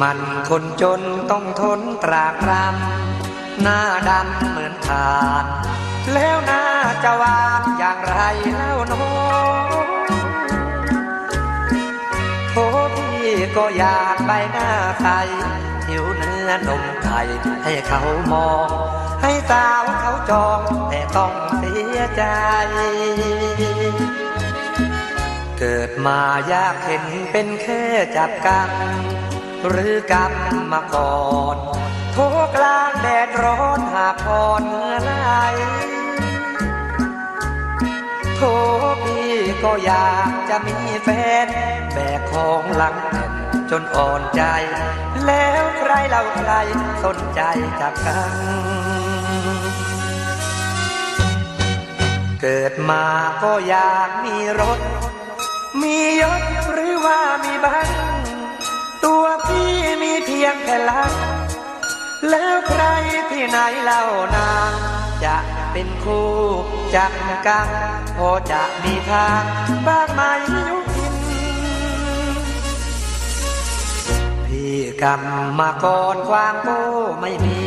มันคนจนต้องทนตรากตรำหน้าดำเหมือนทานแล้วหน้าจะวานอย่างไรเล่าน้องโทพี่ก็อยากใบหน้าใสหิวเนื้อนมไข่ให้เขามอง ให้สาวเขาจองแต่ต้องเสียใจ เกิดมายากเห็นเป็นแค่จับกัน หรือกรรมมาก่อนโทกลางแดดร้อนหากพรเมื่อไหรโทพี่ก็อยากจะมีแฟน แบกของหลังแผ่นจนอ่อนใจ แล้วใครเล่าใครสนใจจากกันเกิดมาก็อยากมีรถ มียศหรื เพียงแค่ลัก แล้วใครที่ไหนเล่านางจะเป็นคู่จักกันพอจะมีทางบ้างไหมยุพิน พี่กรรมมาก่อนความโง่ไม่มี